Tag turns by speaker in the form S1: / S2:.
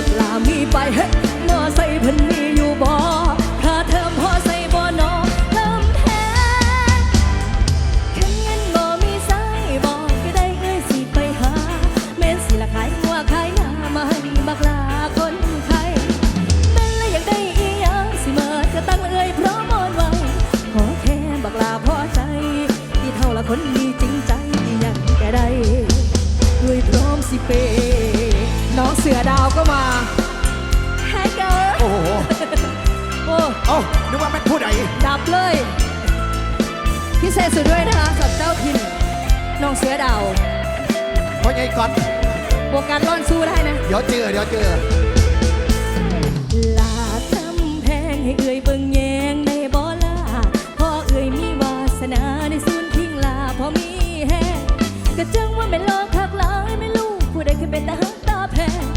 S1: บักลามีไปเฮ้มอใส่เพิ่นมีอยู่บ่ถ้าเทอมพอใส่บ่นอเทมแท้ขันเงินบ่มีใส่บอกก็ได้เอ้ยสิไปหาแม่นสิละขายหัวขายหน้ามาให้บักลาคนไทยแม่นละอยากได้อีหยังสิมาจะตั้งเอ้ยเพร้อมอนไว้ขอแค่บักลาพอใจที่เท่าละคนมีจริง น้องเสือดาวก็มาแฮกเกอร์
S2: โอ้โห
S1: โอ้
S2: เอ้านึกว่าเป็นผู้ใด
S1: ดับเลย พิเศษสุดด้วยนะคะกับเจ้าพินน้องเสือดาว
S2: เพราะไงก่อน
S1: บวกการร่อนสู้ได้นะ
S2: เดี๋ยวเจอเดี๋ยวเจอ
S1: ลาทำแพงให้เอ่ยเบิ่งแยงในบ่ลาพ่อเอ่ยมีวาสนาในศูนย์ทิ้งลาพอมีแฮงก็จังว่าเป็นโลกคักหลายไม่รู้ผู้ใดเคยเป็นทห happen